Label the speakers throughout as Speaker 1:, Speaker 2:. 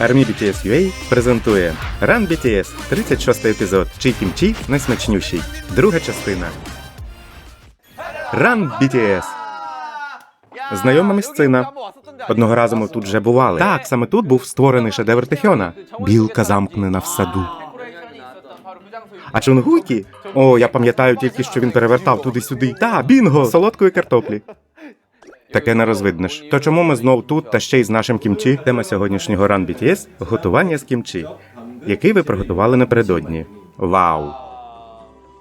Speaker 1: Army BTS UA презентує Run BTS, 36 епізод. Чий кімчі найсмачнющий. Друга частина. Run BTS. Знайома місцина. Одного разу ми тут вже бували. Так, саме тут був створений шедевр Техіона. Білка замкнена в саду. А чунгукі? О, я пам'ятаю тільки, що він перевертав туди-сюди. Та, бінго! Солодкої картоплі. Таке не розвиднеш. То чому ми знов тут та ще й з нашим кімчі? Тема сьогоднішнього ран BTS – готування з кімчі, який ви приготували напередодні. Вау!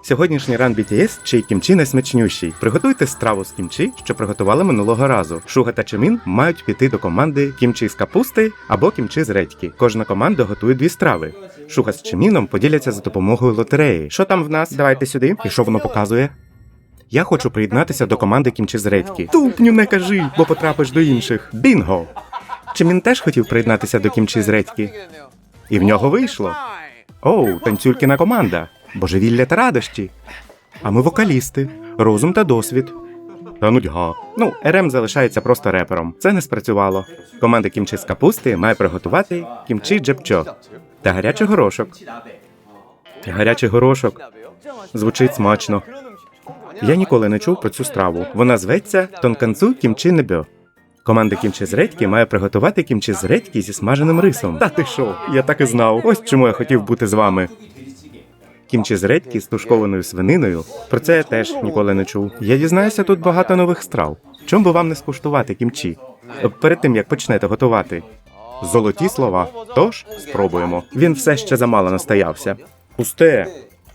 Speaker 1: Сьогоднішній ран BTS, чий кімчі найсмачнющий. Приготуйте страву з кімчі, що приготували минулого разу. Шуга та Чимін мають піти до команди кімчі з капусти або кімчі з редьки. Кожна команда готує дві страви. Шуга з Чиміном поділяться за допомогою лотереї. Що там в нас? Давайте сюди. І що воно показує? Я хочу приєднатися до команди кімчі з редьки. Тупню не кажи, бо потрапиш до інших. Бінго! Чимін теж хотів приєднатися до кімчі з редьки. І в нього вийшло. Оу, танцюлькіна команда. Божевілля та радощі. А ми вокалісти, розум та досвід. Та нудьга. Ну, РМ залишається просто репером. Це не спрацювало. Команда кімчі з капусти має приготувати кімчі джепчо та гарячий горошок. Гарячий горошок. Звучить смачно. Я ніколи не чув про цю страву. Вона зветься тонканцу кімчі небьо. Команда кімчі з редьки має приготувати кімчі з редьки зі смаженим рисом. Та ти що? Я так і знав. Ось чому я хотів бути з вами. Кімчі з редьки з тушкованою свининою. Про це я теж ніколи не чув. Я дізнаюся тут багато нових страв. Чому би вам не скуштувати кімчі? Перед тим як почнете готувати. Золоті слова. Тож спробуємо. Він все ще замало настоявся. Пусте.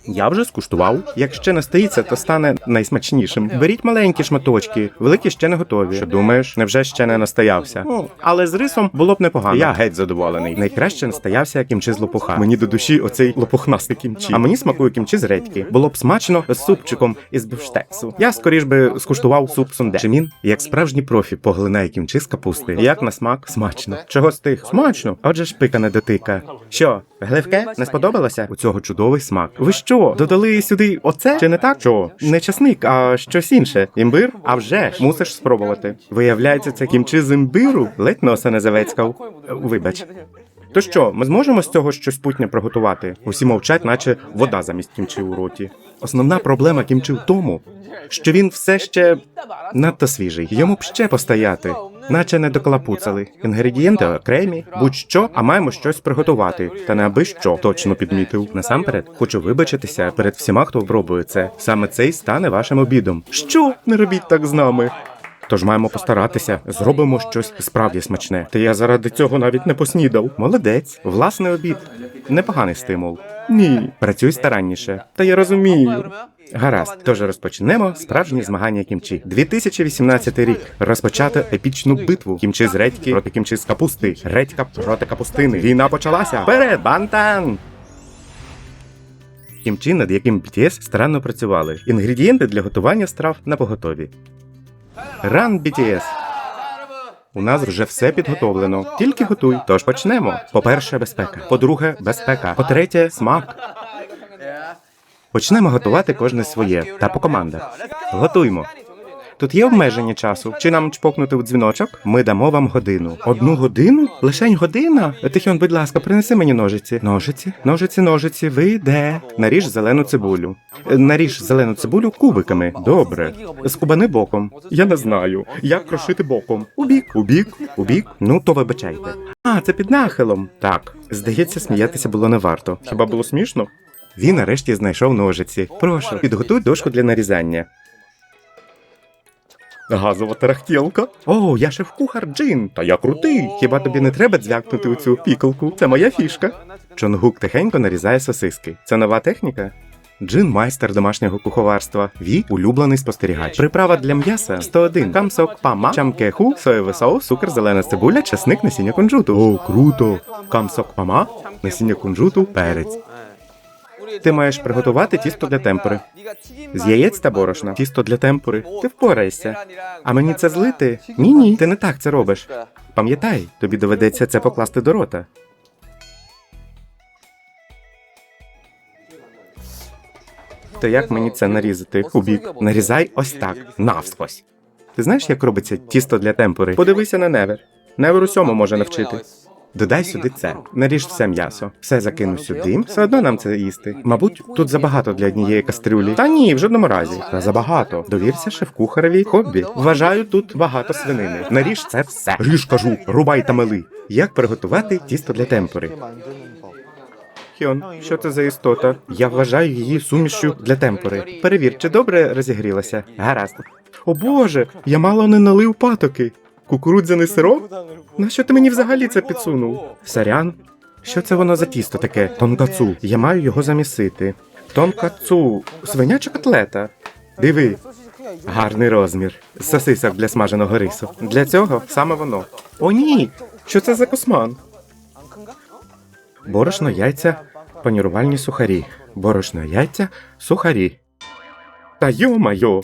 Speaker 1: Я вже скуштував. Як ще настоїться, то стане найсмачнішим. Беріть маленькі шматочки, великі ще не готові. Що думаєш, невже ще не настоявся? Ну, але з рисом було б непогано. Я геть задоволений. Найкраще настоявся кімчі з лопуха. Мені до душі оцей лопухнастий кімчі. А мені смакує кімчі з редьки. Було б смачно з супчиком із бифштексу. Я скоріш би скуштував суп сунде. Чимін, як справжній профі, поглинає кімчі з капусти. Як на смак, смачно. Чого стих? Смачно. Отже ж пика не дотика. Що, гливке? Не сподобалося? У цього чудовий смак. Ви що, додали сюди оце? Чи не так? Що? Не часник, а щось інше. Імбир? А вже ж мусиш спробувати. Виявляється, це кімчі з імбиру? Ледь носа не завецькав. Вибач. То що, ми зможемо з цього щось путнє приготувати? Усі мовчать, наче вода замість кімчі у роті. Основна проблема кімчі в тому, що він все ще надто свіжий. Йому б ще постояти, наче не доколапуцали. Інгредієнти окремі, будь-що, а маємо щось приготувати. Та не аби що точно підмітив. Насамперед, хочу вибачитися перед всіма, хто пробує це. Саме це й стане вашим обідом. Що? Не робіть так з нами. Тож маємо постаратися, зробимо щось справді смачне. Та я заради цього навіть не поснідав. Молодець, власний обід. Непоганий стимул. Ні, працюй старанніше. Та я розумію. Гаразд, тож розпочнемо справжні змагання кімчі. 2018 рік розпочати епічну битву. Кімчі з редьки проти кімчі з капусти. Редька проти капустини. Війна почалася. Вперед, бантан! Кімчі, над яким BTS старанно працювали. Інгредієнти для готування страв на поготові. Ран BTS. У нас вже все підготовлено. Тільки готуй. Тож почнемо. По-перше, безпека. По-друге, безпека. По-третє, смак. Почнемо готувати кожне своє та по командах. Готуймо. Тут є обмеження часу. Чи нам чпокнути в дзвіночок? Ми дамо вам годину. Одну годину? Лишень година? Тихіон, будь ласка, принеси мені ножиці. Ножиці, ножиці, ножиці. Ви де? Наріж зелену цибулю. Е, Наріж зелену цибулю кубиками. Добре. Скубани боком. Я не знаю. Як крошити боком. У бік, у бік, у бік. Ну то вибачайте. А, це під нахилом. Так. Здається, сміятися було не варто. Хіба було смішно? Він нарешті знайшов ножиці. Прошу, підготуй дошку для нарізання. Газова тарахтілка. О, я шеф-кухар Джин. Та я крутий. Хіба тобі не треба дзвякнути у цю пікалку? Це моя фішка. Чонгук тихенько нарізає сосиски. Це нова техніка. Джин майстер домашнього куховарства. Ві улюблений спостерігач. Приправа для м'яса 101. Камсок, пама, чамкеху, соєвий соус, цукор, зелена цибуля, часник, насіння кунжуту. О, круто! Камсок, пама, насіння кунжуту, перець. Ти маєш приготувати тісто для темпури. З яєць та борошна. Тісто для темпури. Ти впораєшся. А мені це злити? Ні, ні, ти не так це робиш. Пам'ятай, тобі доведеться це покласти до рота. То як мені це нарізати? У бік. Нарізай ось так, навскось. Ти знаєш, як робиться тісто для темпури? Подивися на невер. Невер усьому може навчити. Додай сюди це, наріж все м'ясо, все закину сюди. Все одно нам це їсти. Мабуть, тут забагато для однієї кастрюлі. Та ні, в жодному разі. Та забагато. Довірся шеф-кухареві хобі. Вважаю, тут багато свинини. Наріж це все. Ріж кажу, рубай та мели. Як приготувати тісто для темпори? Хьон, що це за істота? Я вважаю її сумішю для темпори. Перевір, чи добре розігрілася. Гаразд. О Боже, я мало не налив патоки. Кукурудзяний сироп? Нащо ти мені взагалі це підсунув? Сарян? Що це воно за тісто таке? Тонкацу. Я маю його замісити. Тонкацу. свиняча котлета. Диви. Гарний розмір. Сосисок для смаженого рису. Для цього саме воно. О, ні! Що це за косман? Борошно, яйця, панірувальні сухарі. Борошно, яйця, сухарі. Та йо-майо!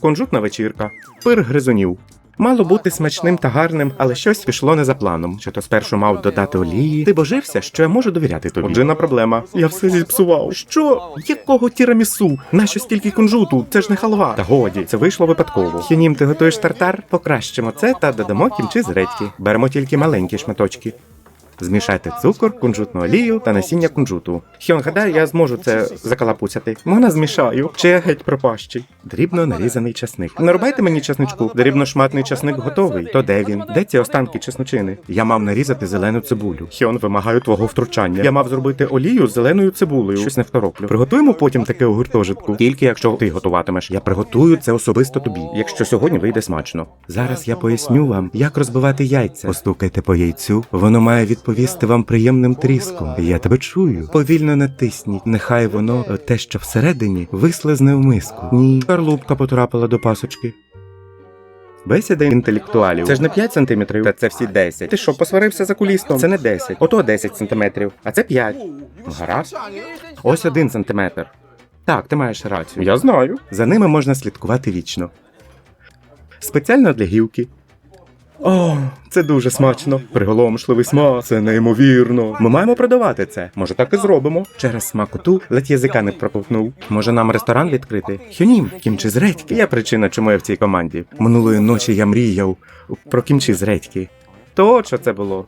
Speaker 1: Конжутна вечірка. Пир гризунів. Мало бути смачним та гарним, але щось пішло не за планом. Чи то спершу мав додати олії. Ти божився, що я можу довіряти тобі. Отже, на проблема. Я все зіпсував. Що? Якого тірамісу? Нащо стільки кунжуту? Це ж не халва. Та годі, це вийшло випадково. Хінім, ти готуєш тартар? Покращимо це та додамо кімчі з редьки. Беремо тільки маленькі шматочки. Змішайте цукор, кунжутну олію та насіння кунжуту. Хьон, гадаю, я зможу це закалапуцяти. Можна змішаю, чи я геть пропащий. Дрібно нарізаний часник. Нарубайте мені часничку. Дрібношматний часник готовий. То де він? Де ці останки чесночини? Я мав нарізати зелену цибулю. Хьон, вимагаю твого втручання. Я мав зробити олію з зеленою цибулею. Щось не второплю. Приготуємо потім таке у гуртожитку. Тільки якщо ти готуватимеш. Я приготую це особисто тобі, якщо сьогодні вийде смачно. Зараз я поясню вам, як розбивати яйця. Постукайте по яйцю, воно має відповісти вам приємним тріском. Я тебе чую. Повільно натисніть. Нехай воно е, те, що всередині, вислизне в миску. Ні, шкарлупка потрапила до пасочки. Бесіда інтелектуалів. Це ж не 5 сантиметрів, та це всі 10. Ти що, посварився за кулістом? Це не 10. Ото 10 сантиметрів, а це 5. Гаразд. Ось один сантиметр. Так, ти маєш рацію. Я знаю. За ними можна слідкувати вічно. Спеціально для гілки. О, це дуже смачно. Приголомшливий смак, це неймовірно. Ми маємо продавати це. Може, так і зробимо. Через смакоту ледь язика не проковтнув. Може, нам ресторан відкрити? Хюнім, кімчі з редьки. Є причина, чому я в цій команді. Минулої ночі я мріяв про кімчі з редьки. То що це було?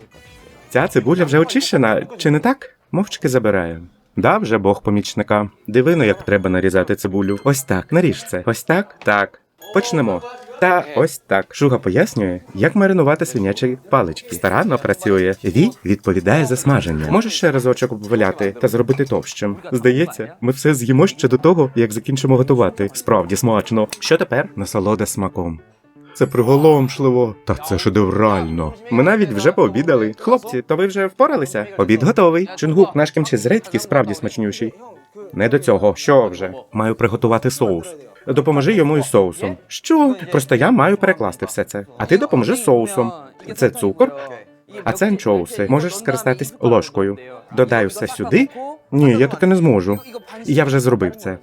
Speaker 1: Ця цибуля вже очищена, чи не так? Мовчки забираємо. Да, вже Бог помічника. Дивино, як треба нарізати цибулю. Ось так, наріж це. Ось так? Так. Почнемо. Та ось так. Шуга пояснює, як маринувати свинячі палички. Старанно працює. Ві відповідає за смаження. Можеш ще разочок обваляти та зробити товщим. Здається, ми все з'їмо ще до того, як закінчимо готувати. Справді смачно. Що тепер? Насолода смаком. Це приголомшливо. Та це шедеврально. Ми навіть вже пообідали. Хлопці, то ви вже впоралися? Обід готовий. Чунгук, наш кімчі з редьки справді смачнющий. Не до цього. Що вже? Маю приготувати соус. Допоможи йому із соусом. Що? Просто я маю перекласти все це. А ти допоможи соусом. Це цукор, а це анчоуси. Можеш скористатись ложкою. Додай все сюди. Ні, я таке не зможу. Я вже зробив це.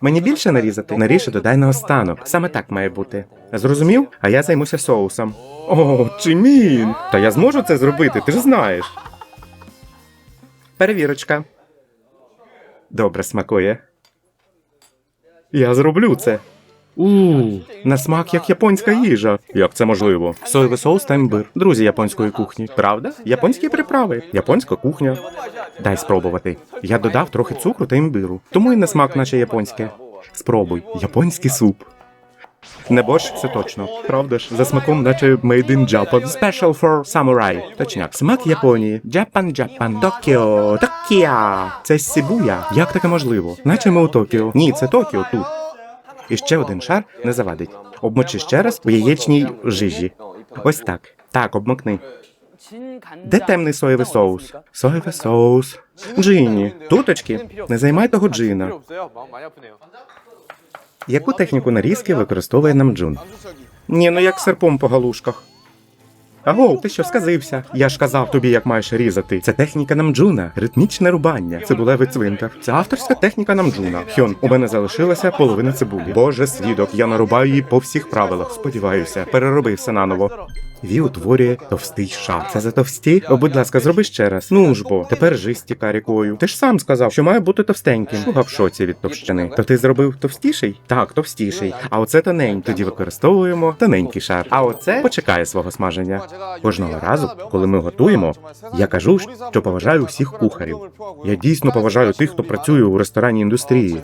Speaker 1: Мені більше нарізати? Наріж і додай наостанок. Саме так має бути. Зрозумів? А я займуся соусом. О, Чимін! Та я зможу це зробити, ти ж знаєш. Перевірочка. Добре смакує. Я зроблю це. У, на смак як японська їжа. Як це можливо? Соєвий соус та імбир. Друзі японської кухні. Правда? Японські приправи. Японська кухня. Дай спробувати. Я додав трохи цукру та імбиру. Тому і на смак, наче японське. Спробуй. Японський суп. Не борщ, це точно. Правда ж, за смаком, наче made in Japan. Special for samurai. Точняк. Смак Японії. Japan, Japan. Токіо. Токіа. Це Сибуя. Як таке можливо? Наче ми у Токіо. Ні, це Токіо тут. І ще один шар не завадить. Обмочи ще раз у яєчній жижі. Ось так. Так, обмокни. Де темний соєвий соус? Соєвий соус. Джині. Туточки. Не займай того джина. Яку техніку нарізки використовує Намджун? Ні, ну як серпом по галушках. Аго, ти що сказився? Я ж казав тобі, як маєш різати. Це техніка Намджуна, ритмічне рубання. Цибулевий цвинтар. Це авторська техніка Намджуна. Хьон, у мене залишилася половина цибулі. Боже свідок, я нарубаю її по всіх правилах. Сподіваюся, переробив все наново. Ві утворює товстий шар. Це за товсті? О, будь ласка, зроби ще раз. Ну ж бо, тепер жи стіка рікою. Ти ж сам сказав, що має бути товстеньким. Шуга в шоці від товщини. То ти зробив товстіший? Так, товстіший. А оце тоненький. Тоді використовуємо тоненький шар. А оце почекає свого смаження. Кожного разу, коли ми готуємо, я кажу, що поважаю всіх кухарів. Я дійсно поважаю тих, хто працює у ресторанній індустрії.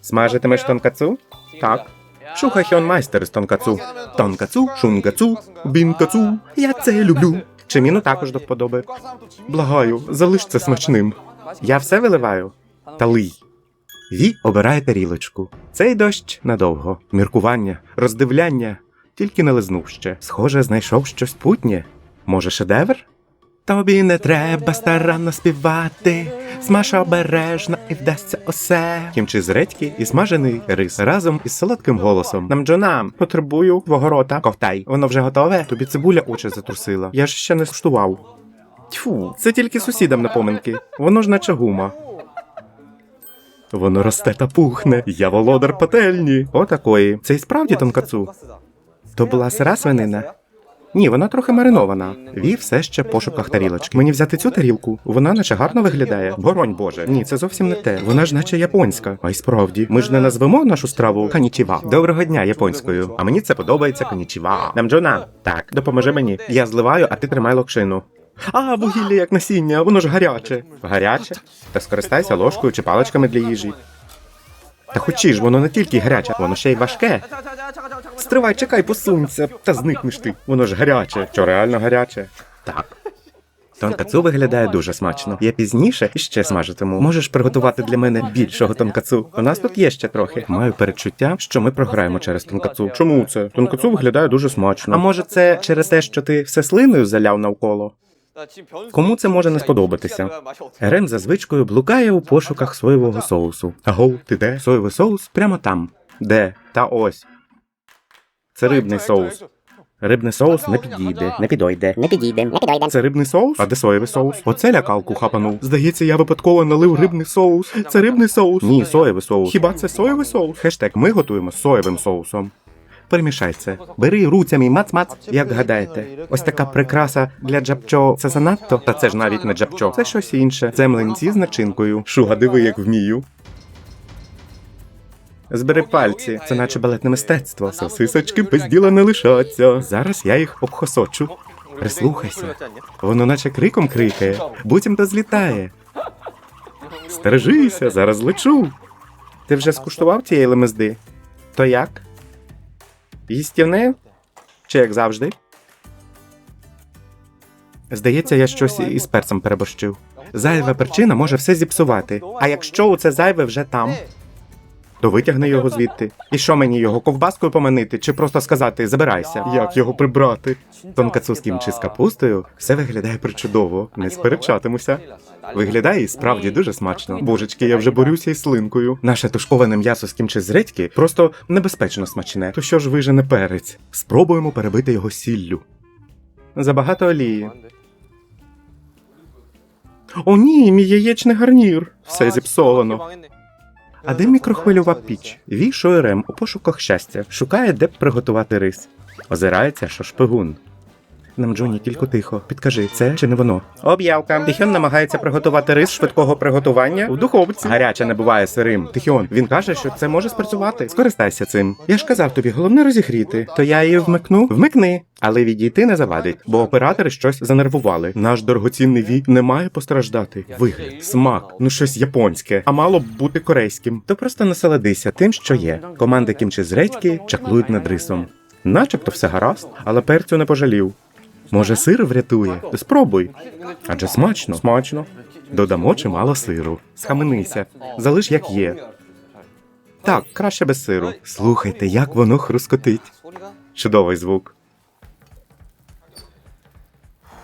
Speaker 1: Смажитимеш тонкацу? Так. Шуха Хьон майстер з тонкацу. Тонкацу, шунгацу, бінкацу. Я це люблю. Чи міну також до вподоби? Благаю, залиш це смачним. Я все виливаю. Та лий. Ві обирає тарілочку. Цей дощ надовго. Міркування, роздивляння. Тільки не лизнув ще. Схоже, знайшов щось путнє. Може, шедевр? Тобі не треба старанно співати, смаж обережно і вдасться усе. Кімчи з редьки і смажений рис разом із солодким голосом. Намджонам, потребую твого рота. Ковтай, воно вже готове? Тобі цибуля очі затрусила. Я ж ще не скуштував. Тьфу, це тільки сусідам на поминки. Воно ж наче гума. Воно росте та пухне. Я володар пательні. Отакої. Це і справді тонкацу. То була сира свинина. Ні, вона трохи маринована. Ві все ще пошуках тарілочки. Мені взяти цю тарілку. Вона наче гарно виглядає. Боронь Боже. Ні, це зовсім не те. Вона ж наче японська. А й справді, ми ж не назвемо нашу страву канічіва. Доброго дня японською. А мені це подобається канічіва. Намджона. Так, допоможи мені. Я зливаю, а ти тримай локшину. А, вугілля як насіння, воно ж гаряче. Гаряче? Та скористайся ложкою чи паличками для їжі. Та хочі ж, воно не тільки гаряче, воно ще й важке. Стривай, чекай, посунься, та зникнеш ти. Воно ж гаряче. Що реально гаряче? Так. Тонкацу виглядає дуже смачно. Я пізніше іще смажитиму. Можеш приготувати для мене більшого тонкацу. У нас тут є ще трохи. Маю перечуття, що ми програємо через тонкацу. Чому це? Тонкацу виглядає дуже смачно. А може, це через те, що ти все слиною заляв навколо?
Speaker 2: Кому це може не сподобатися?
Speaker 1: Рем за звичкою блукає у пошуках соєвого соусу. Агов, ти де? Соєвий соус прямо там. Де? Та ось. Це рибний соус. Рибний соус не підійде. Не підойде.
Speaker 3: Не підійде, не підійде.
Speaker 1: Це рибний соус? А де соєвий соус? Оце лякалку хапанув. Здається, я випадково налив рибний соус. Це рибний соус. Ні, соєвий соус. Хіба це соєвий соус? Хештег ми готуємо з соєвим соусом. Перемішай це. Бери руцями мац-мац. Як гадаєте, ось така прикраса для джапчо це занадто? Та це ж навіть не джапчо. Це щось інше. Це млинці з начинкою. Шуга, диви, як вмію. Збери пальці, це наче балетне мистецтво. Сосисочки без діла не лишаться. Зараз я їх обхосочу. Прислухайся. Воно наче криком крикає, буцімто злітає. Стережися, зараз лечу. Ти вже скуштував тієї лемезди? То як? Їстівне? Чи як завжди? Здається, я щось із перцем переборщив. Зайва перчина може все зіпсувати. А якщо оце зайве вже там, то витягни його звідти. І що мені його ковбаскою поманити, чи просто сказати забирайся? Як його прибрати? Тонкацу кімчі з капустою все виглядає причудово. Не сперечатимуся. Виглядає і справді дуже смачно. Божечки, я вже борюся із слинкою. Наше тушковане м'ясо з кімчі з редьки просто небезпечно смачне. То що ж вижене перець? Спробуємо перебити його сіллю. Забагато олії. О, ні, мій яєчний гарнір. Все зіпсовано. А де мікрохвильова піч? Вішує Рем у пошуках щастя, шукає, де б приготувати рис. Озирається, що шпигун. Нам Джоні тільки тихо. Підкажи, це чи не воно? Об'явка. Тихіон намагається приготувати рис швидкого приготування в духовці. Гаряче не буває сирим. Тихіон, він каже, що це може спрацювати. Скористайся цим. Я ж казав тобі, головне розігріти. То я її вмикну? Вмикни. Але відійти не завадить, бо оператори щось занервували. Наш дорогоцінний ві не має постраждати. Вигляд, смак, ну щось японське, а мало б бути корейським. То просто насолодися тим, що є. З редьки чаклують над рисом. Начебто все гаразд, але перцю не пожалів. Може, сир врятує? Спробуй. Адже смачно. Смачно. Додамо чимало сиру. Схаменися. Залиш як є. Так, краще без сиру. Слухайте, як воно хрускотить. Чудовий звук.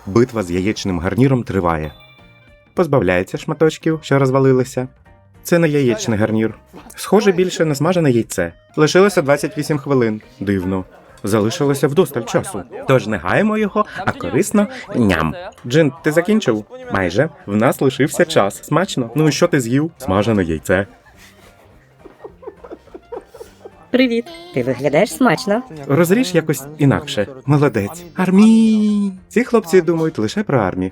Speaker 1: Битва з яєчним гарніром триває. Позбавляється шматочків, що розвалилися. Це не яєчний гарнір. Схоже більше на смажене яйце. Лишилося 28 хвилин. Дивно. Залишилося вдосталь часу. Тож не гаємо його, а корисно ням. Джин, ти закінчив? Майже. В нас лишився час. Смачно. Ну і що ти з'їв? Смажене яйце.
Speaker 3: Привіт. Ти виглядаєш смачно.
Speaker 1: Розріж якось інакше. Молодець. Армі. Ці хлопці думають лише про армію.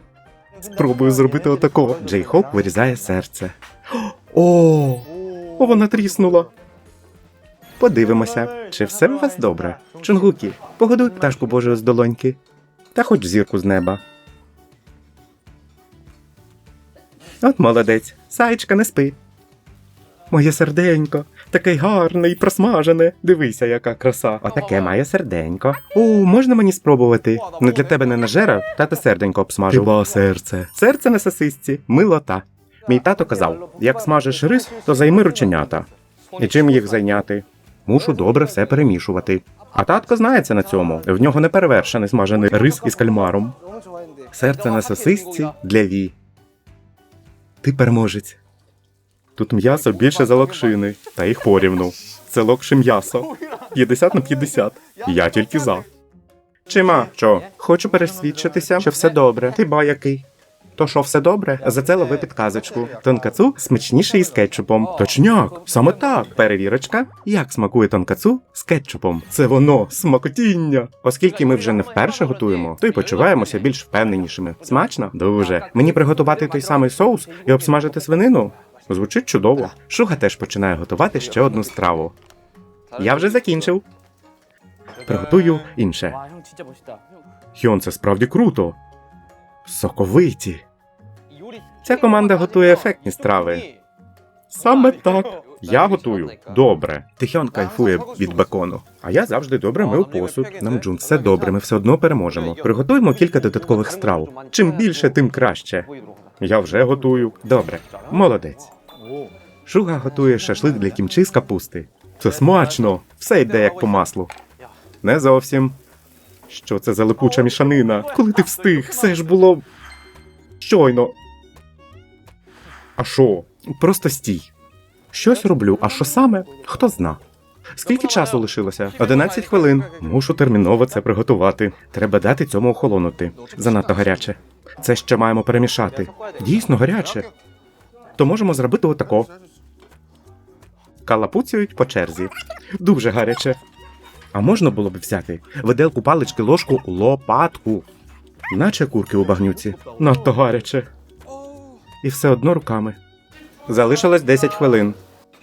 Speaker 1: Спробую зробити отако. Джей Хоуп вирізає серце. О, О, вона тріснула. Подивимося, чи все у вас добре. Чунгукі, погодуй пташку Божою з долоньки. Та хоч зірку з неба. От молодець. Саєчка, не спи. Моє серденько, таке гарне і просмажене. Дивися, яка краса. Отаке має серденько. О, можна мені спробувати? Не для тебе не нажера, тато серденько обсмажив. Хіба серце. Серце на сосисці, милота. Мій тато казав: як смажиш рис, то займи рученята. І чим їх зайняти? Мушу добре все перемішувати. А татко знається на цьому. В нього не перевершений смажений рис із кальмаром. Серце на сосисці для ві. Ти переможець. Тут м'ясо більше за локшини, та їх порівну. Це локши м'ясо. 50 на 50. Я тільки за. Чима, що? Хочу пересвідчитися, що все добре. Ти ба який. То що все добре? За це лови підказочку. Тонкацу смачніший із кетчупом. Точняк, саме так. Перевірочка. Як смакує тонкацу з кетчупом? Це воно, смакотіння. Оскільки ми вже не вперше готуємо, то й почуваємося більш впевненішими. Смачно? Дуже. Мені приготувати той самий соус і обсмажити свинину? Звучить чудово. Шуга теж починає готувати ще одну страву. Я вже закінчив. Приготую інше. Хьон, це справді круто. Соковиті. Ця команда готує ефектні страви. Саме так. Я готую добре. Тихьон кайфує від бекону. А я завжди добре мив посуд. Нам Джун, все добре, ми все одно переможемо. Приготуємо кілька додаткових страв. Чим більше, тим краще. Я вже готую. Добре, молодець. Шуга готує шашлик для кімчі з капусти. Це смачно. Все йде як по маслу. Не зовсім. Що це за липуча мішанина? Коли ти встиг, все ж було. Щойно. А що? Просто стій. Щось роблю, а що саме? Хто зна. Скільки часу лишилося? 11 хвилин. Мушу терміново це приготувати. Треба дати цьому охолонути. Занадто гаряче. Це ще маємо перемішати. Дійсно гаряче. То можемо зробити отако. Калапуцюють по черзі. Дуже гаряче. А можна було б взяти виделку палички, ложку, лопатку. Наче курки у багнюці. Надто гаряче. І все одно руками. Залишилось 10 хвилин.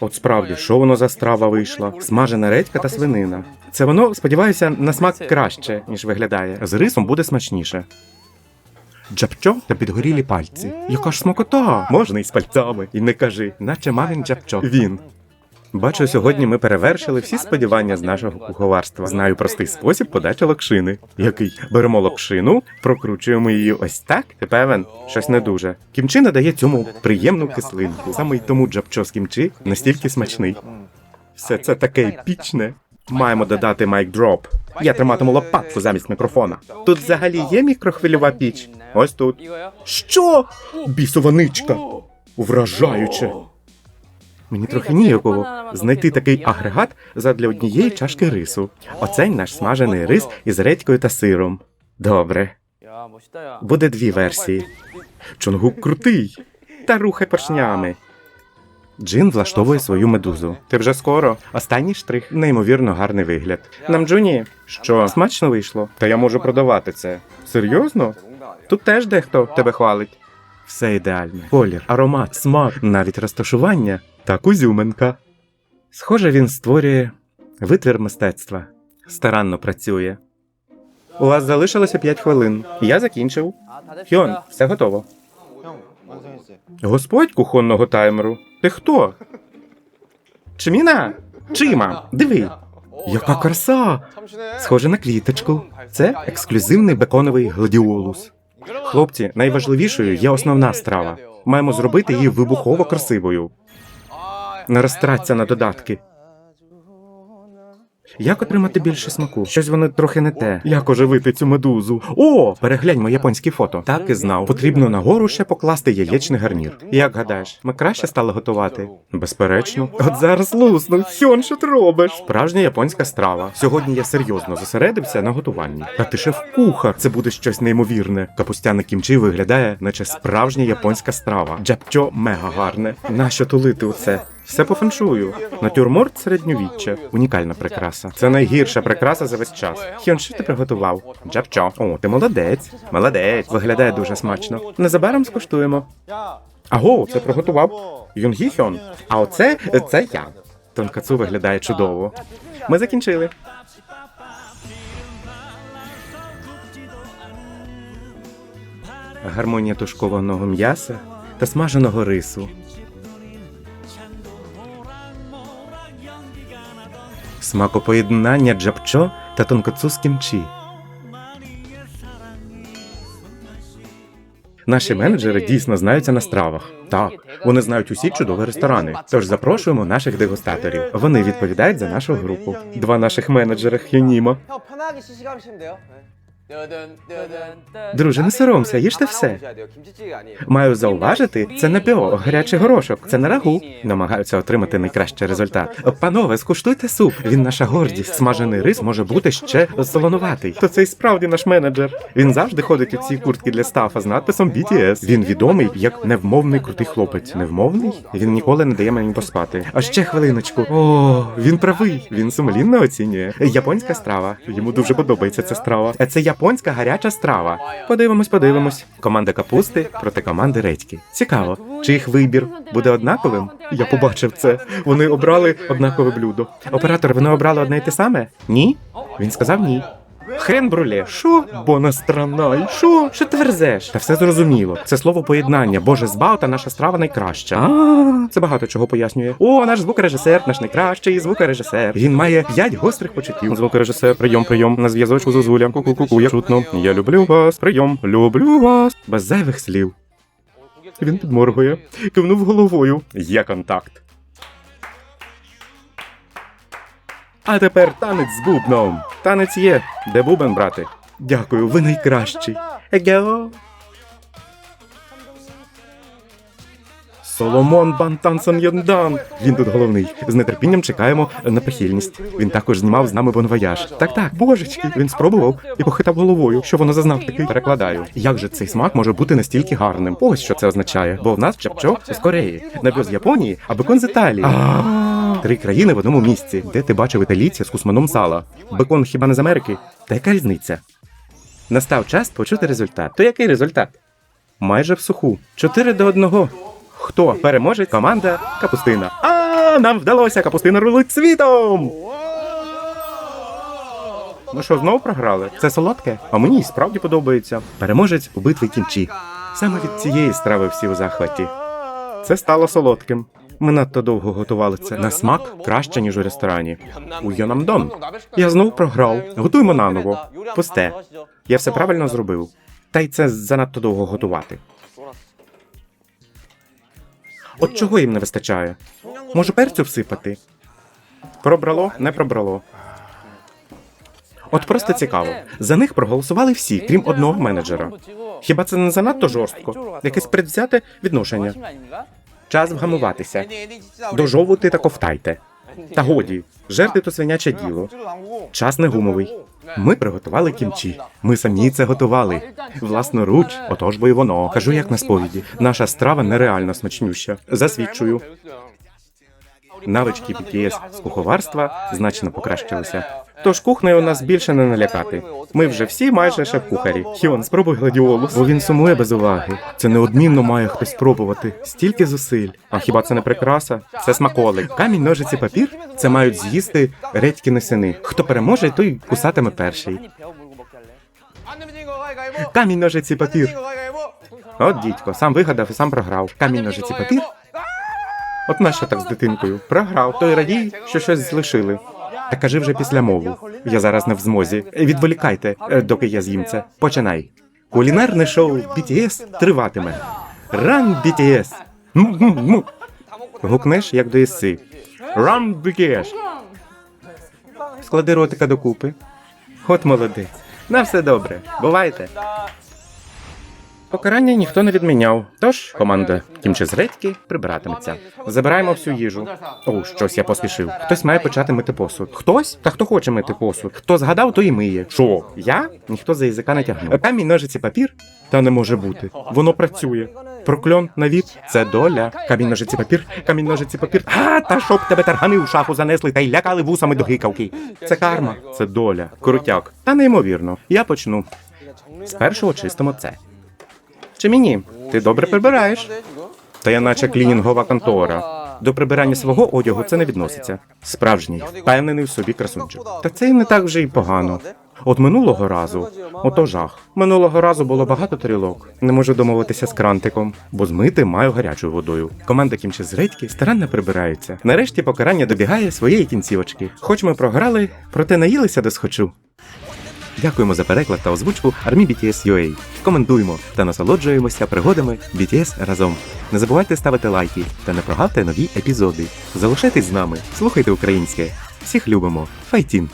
Speaker 1: От справді, що воно за страва вийшла? Смажена редька та свинина. Це воно, сподіваюся, на смак краще, ніж виглядає. З рисом буде смачніше. Джапчо та підгорілі пальці. Яка ж смакота! Можна і з пальцями. І не кажи, наче мамин джапчо. Він. Бачу, сьогодні ми перевершили всі сподівання з нашого куховарства. Знаю простий спосіб подачі локшини. Який беремо локшину, прокручуємо її ось так. Ти певен, щось не дуже. Кімчі надає цьому приємну кислинку. Саме й тому джапчо з кімчі настільки смачний. Все це таке епічне. Маємо додати майк дроп. Я триматиму лопатку замість мікрофона. Тут взагалі є мікрохвильова піч. Ось тут. Що? Бісова ничка. Вражаюче. Мені трохи ніяково знайти такий агрегат задля однієї чашки рису. Оцей наш смажений рис із редькою та сиром. Добре, буде дві версії. Чонгук крутий. Та рухай поршнями. Джин влаштовує свою медузу. Ти вже скоро. Останній штрих. Неймовірно гарний вигляд. Нам Джуні. Що, смачно вийшло? Та я можу продавати це. Серйозно? Тут теж дехто тебе хвалить. Все ідеальне. Колір, аромат, смак, навіть розташування та кузюменка. Схоже, він створює витвір мистецтва. Старанно працює. У вас залишилося 5 хвилин. Я закінчив. Хьон, все готово. Господь кухонного таймеру. Ти хто? Чміна? Чима, диви. Яка краса! Схоже на квіточку. Це ексклюзивний беконовий гладіолус. Хлопці, найважливішою є основна страва. Маємо зробити її вибухово красивою. Не розтраться на додатки. Як отримати більше смаку? Щось воно трохи не те. Як оживити цю медузу? О, перегляньмо японські фото. Так і знав. Потрібно нагору ще покласти яєчний гарнір. Як гадаєш, ми краще стали готувати? Безперечно. От зараз лусну. Хьон, що ти робиш? Справжня японська страва. Сьогодні я серйозно зосередився на готуванні. Та ти шеф-кухар. Це буде щось неймовірне. Капустяне кімчі виглядає, наче справжня японська страва. Джапчо мега гарне. Нащо тулити у це? Все по феншую. Натюрморт середньовіччя. Унікальна прикраса. Це найгірша прикраса за весь час. Хіон, що ти приготував? Джапчо. О, ти молодець. Молодець. Виглядає дуже смачно. Незабаром скуштуємо. Аго, це приготував Юнгі Хьон. А оце це я. Тонкацу виглядає чудово. Ми закінчили. Гармонія тушкованого м'яса та смаженого рису. Смакопоєднання джапчо та тонкоцу з кімчі. Наші менеджери дійсно знаються на стравах. Так, вони знають усі чудові ресторани. Тож запрошуємо наших дегустаторів. Вони відповідають за нашу групу. Два наших менеджери Хьонімо. Друже, не соромся, їжте все. Маю зауважити, це не піо, гарячий горошок, це не рагу. Намагаються отримати найкращий результат. Панове, скуштуйте суп. Він наша гордість. Смажений рис може бути ще солонуватий. То це і справді наш менеджер. Він завжди ходить у цій куртки для стафа з надписом BTS. Він відомий як невмовний крутий хлопець. Невмовний? Він ніколи не дає мені поспати. А ще хвилиночку. О, він правий. Він сумлінно оцінює. Японська страва. Йому дуже подобається ця страва. Це я японська гаряча страва. Подивимось, подивимось. Команда капусти проти команди редьки. Цікаво, чи їх вибір буде однаковим? Я побачив це. Вони обрали однакове блюдо. Оператор, вони обрали одне й те саме? Ні? Він сказав ні. Хрен бруле, що? Бона страна, і що? Ти верзеш? Та все зрозуміло. Це слово поєднання. Боже, збав та наша страва найкраща. А, це багато чого пояснює. О, наш звукорежисер, наш найкращий звукорежисер. Він має п'ять гострих почуттів. Звукорежисер, прийом, прийом. На зв'язочку Зозуля. Ку-ку-ку, я шутно. Я люблю вас. Прийом. Люблю вас. Без зайвих слів. Він підморгує. Кивнув головою. Є контакт. А тепер танець з бубном. Танець є. Де бубен, брати? Дякую, ви найкращий. Егео. Соломон Бантансон Йондан. Він тут головний. З нетерпінням чекаємо на прихильність. Він також знімав з нами бонвояж. Так, так, божечки. Він спробував і похитав головою. Що воно зазнав такий? Перекладаю. Як же цей смак може бути настільки гарним? Ось що це означає. Бо в нас чапчо з Кореї, набіо з Японії, а бекон з Італії. Три країни в одному місці. Де ти бачив італійця з кусманом сала? Бекон хіба не з Америки? Та яка різниця? Настав час почути результат. То який результат? Майже в суху. Чотири до одного. Хто переможе? Команда Капустина. А нам вдалося! Капустина рулить світом! Ну що, знову програли? Це солодке? А мені і справді подобається. Переможець у битві кінчі. Саме від цієї страви всі у захваті. Це стало солодким. Ми надто довго готували це. На смак краще, ніж у ресторані. У Йонамдон. Я знов програв. Готуємо наново. Пусте. Я все правильно зробив. Та й це занадто довго готувати. От чого їм не вистачає? Може, перцю всипати? Пробрало, не пробрало. От просто цікаво. За них проголосували всі, крім одного менеджера. Хіба це не занадто жорстко? Якесь предвзяте відношення. Час вгамуватися. Дожовуйте та ковтайте. Та годі, жерти то свиняче діло. Час не гумовий. Ми приготували кімчі. Ми самі це готували. Власноруч, отож бо й воно. Кажу, як на сповіді. Наша страва нереально смачнюща. Засвідчую. Навички BTS з куховарства значно покращилися. Тож кухнею нас більше не налякати. Ми вже всі майже шеф-кухарі. Хіон, спробуй гладіолус. Бо він сумує без уваги. Це неодмінно має хтось спробувати. Стільки зусиль. А хіба це не прикраса? Це смаколик. Камінь, ножиці, папір. Це мають з'їсти редькіни сини. Хто переможе, той кусатиме перший. Камінь, ножиці, папір. От дідько, сам вигадав і сам програв. Камінь, ножиці, папір. От нащо так з дитинкою? Програв, той радій, що щось залишили. Та кажи вже після мову. Я зараз не в змозі. Відволікайте, е, доки я з'їм це. Починай. Кулінарне шоу BTS триватиме. Ран BTS! Гукнеш, як доїси. Ран BTS! Склади ротика докупи. От молодець. На все добре. Бувайте. Покарання ніхто не відміняв. Тож команда кімчі з редьки прибиратиметься. Забираємо всю їжу. О, щось я поспішив. Хтось має почати мити посуд. Хтось? Та хто хоче мити посуд? Хто згадав, то і миє. Що? Я? Ніхто за язика не тягнув. Камінь, ножиці, папір? Та не може бути. Воно працює. Прокльон на віп це доля. Камінь ножиці папір, камінь ножиці папір. А, та щоб тебе таргани у шафу занесли та й лякали вусами до гикавки. Це карма, це доля. Крутяк. Та неймовірно. Я почну. Спершу очистимо це. Чи мені? Ти добре прибираєш? Та я наче клінінгова контора. До прибирання свого одягу це не відноситься. Справжній, впевнений в собі красунчик. Та це й не так вже й погано. От минулого разу, ото жах. Минулого разу було багато тарілок. Не можу домовитися з крантиком, бо змити маю гарячою водою. Команда кімче з редьки старанно прибирається. Нарешті покарання добігає своєї кінцівочки. Хоч ми програли, проте наїлися до схочу. Дякуємо за переклад та озвучку армі BTS UA. Коментуємо та насолоджуємося пригодами BTS разом. Не забувайте ставити лайки та не прогавте нові епізоди. Залишайтесь з нами, слухайте українське. Всіх любимо. Файтін!